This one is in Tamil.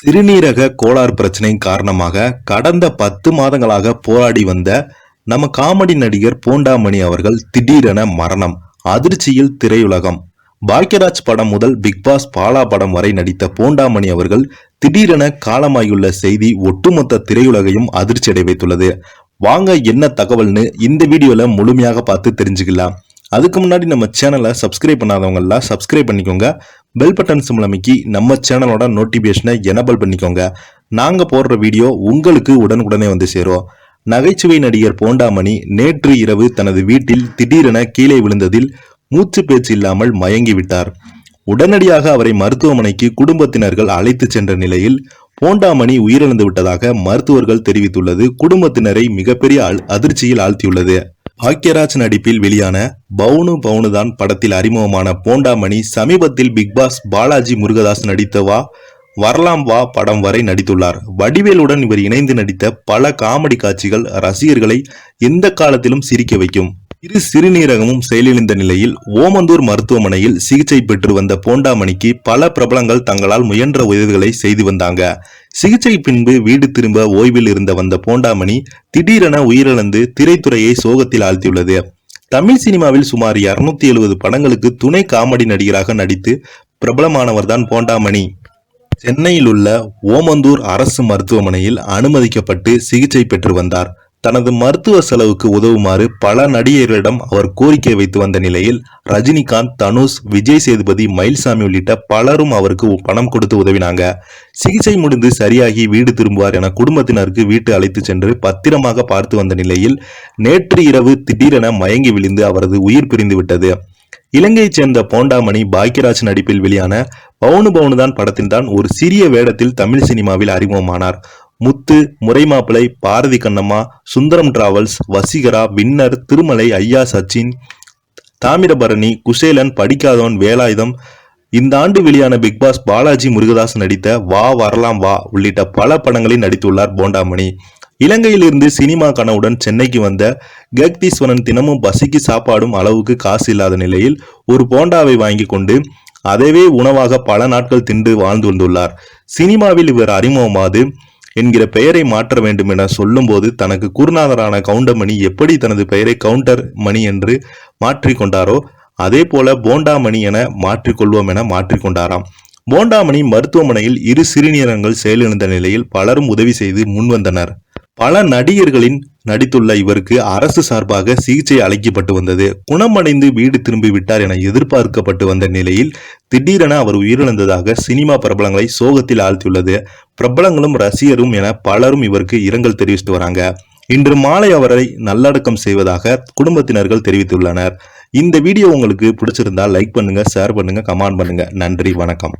சிறுநீரக கோளாறு பிரச்சனை காரணமாக கடந்த பத்து மாதங்களாக போராடி வந்த நம்ம காமெடி நடிகர் போண்டாமணி அவர்கள் திடீரென மரணம் அதிர்ச்சியில் திரையுலகம். பாக்யராஜ் படம் முதல் பிக் பாஸ் பாலா படம் வரை நடித்த போண்டாமணி அவர்கள் திடீரென காலமாகியுள்ள செய்தி ஒட்டுமொத்த திரையுலகையும் அதிர்ச்சியடை வைத்துள்ளது. வாங்க என்ன தகவல்னு இந்த வீடியோல முழுமையாக பார்த்து தெரிஞ்சுக்கலாம். அதுக்கு முன்னாடி நம்ம சேனலை சப்ஸ்கிரைப் பண்ணாதவங்கெல்லாம் சப்ஸ்கிரைப் பண்ணிக்கோங்க. பெல் பட்டன் சிம்பிள் அமைக்கி நம்ம சேனலோட நோட்டிபிகேஷனை எனபிள் பண்ணிக்கோங்க. நாங்கள் போடுற வீடியோ உங்களுக்கு உடனுக்குடனே வந்து சேரும். நகைச்சுவை நடிகர் போண்டாமணி நேற்று இரவு தனது வீட்டில் திடீரென கீழே விழுந்ததில் மூச்சு பேச்சு இல்லாமல் மயங்கிவிட்டார் உடனடியாக அவரை மருத்துவமனைக்கு குடும்பத்தினர்கள் அழைத்து சென்ற நிலையில் போண்டாமணி உயிரிழந்து விட்டதாக மருத்துவர்கள் தெரிவித்துள்ளது. குடும்பத்தினரை மிகப்பெரிய அல்- அதிர்ச்சியில் ஆழ்த்தியுள்ளது. ஆக்கியராஜ் நடிப்பில் வெளியான பவுனு பவுனுதான் படத்தில் அறிமுகமான போண்டாமணி சமீபத்தில் பிக் பாஸ் பாலாஜி முருகதாஸ் நடித்த வா வரலாம் வா படம் வரை நடித்துள்ளார். வடிவேலுடன் இவர் இணைந்து நடித்த பல காமெடி காட்சிகள் ரசிகர்களை எந்த காலத்திலும் சிரிக்க வைக்கும். இரு சிறுநீரகமும் செயலிழந்த நிலையில் ஓமந்தூர் மருத்துவமனையில் சிகிச்சை பெற்று வந்த போண்டாமணிக்கு பல பிரபலங்கள் தங்களால் முயன்ற உதவிகளை செய்து வந்தாங்க. சிகிச்சை பின்பு வீடு திரும்ப ஓய்வில் இருந்த வந்த போண்டாமணி திடீரென உயிரிழந்து திரைத்துறையை சோகத்தில் ஆழ்த்தியுள்ளது. தமிழ் சினிமாவில் சுமார் 270 எழுபது படங்களுக்கு துணை காமெடி நடிகராக நடித்து பிரபலமானவர்தான் போண்டாமணி. சென்னையில் உள்ள ஓமந்தூர் அரசு மருத்துவமனையில் அனுமதிக்கப்பட்டு சிகிச்சை பெற்று வந்தார். தனது மருத்துவ செலவுக்கு உதவுமாறு பல நடிகர்களிடம் அவர் கோரிக்கை வைத்து வந்த நிலையில் ரஜினிகாந்த் தனுஷ் விஜய் சேதுபதி மயில்சாமி உள்ளிட்ட பலரும் அவருக்கு பணம் கொடுத்து உதவினாங்க. சிகிச்சை முடிந்து சரியாகி வீடு திரும்புவார் என குடும்பத்தினருக்கு வீட்டு அழைத்து சென்று பத்திரமாக பார்த்து வந்த நிலையில் நேற்று இரவு திடீரென மயங்கி விழுந்து அவரது உயிர் பிரிந்து விட்டது. இலங்கையைச் சேர்ந்த போண்டாமணி பாக்யராஜ் நடிப்பில் வெளியான பவுனு பவுனுதான் படத்தில்தான் ஒரு சிறிய வேடத்தில் தமிழ் சினிமாவில் அறிமுகமானார். முத்து முறைமாப்பிளை பாரதி கண்ணம்மா சுந்தரம் டிராவல்ஸ் வசீகரா வின்னர் திருமலை ஐயா சச்சின் தாமிரபரணி குசேலன் படிக்காதவன் வேலாயுதம் இந்த ஆண்டு வெளியான பிக் பாஸ் பாலாஜி முருகதாஸ் நடித்த வா வரலாம் வா உள்ளிட்ட பல படங்களில் நடித்துள்ளார் போண்டாமணி. இலங்கையிலிருந்து சினிமா கனவுடன் சென்னைக்கு வந்த கக்தீஸ்வரன் தினமும் பசிக்கு சாப்பாடும் அளவுக்கு காசு இல்லாத நிலையில் ஒரு போண்டாவை வாங்கி கொண்டு அதைவே உணவாக பல நாட்கள் தின்று வாழ்ந்து வந்துள்ளார். சினிமாவில் இவர் அறிமுகமாது என்கிற பெயரை மாற்ற வேண்டும் என சொல்லும்போது தனக்கு குருநாதரான கவுண்டமணி எப்படி தனது பெயரை கவுண்டர் மணி என்று மாற்றிக்கொண்டாரோ அதே போல போண்டாமணி என மாற்றிக்கொள்வோம் என மாற்றிக்கொண்டாராம். போண்டாமணி மருத்துவமனையில் இரு சிறுநீரகங்கள் செயலிழந்த நிலையில் பலரும் உதவி செய்து முன்வந்தனர். பல நடிகர்களின் நடித்துள்ள இவருக்கு அரசு சார்பாக சிகிச்சை அளிக்கப்பட்டு வந்தது. குணமடைந்து வீடு திரும்பி விட்டார் என எதிர்பார்க்கப்பட்டு வந்த நிலையில் திடீரென அவர் உயிரிழந்ததாக சினிமா பிரபலங்களை சோகத்தில் ஆழ்த்தியுள்ளது. பிரபலங்களும் ரசிகரும் என பலரும் இவருக்கு இரங்கல் தெரிவித்து வராங்க. இன்று மாலை அவரை நல்லடக்கம் செய்வதாக குடும்பத்தினர்கள் தெரிவித்துள்ளனர். இந்த வீடியோ உங்களுக்கு பிடிச்சிருந்தா லைக் பண்ணுங்க ஷேர் பண்ணுங்க கமெண்ட் பண்ணுங்க. நன்றி வணக்கம்.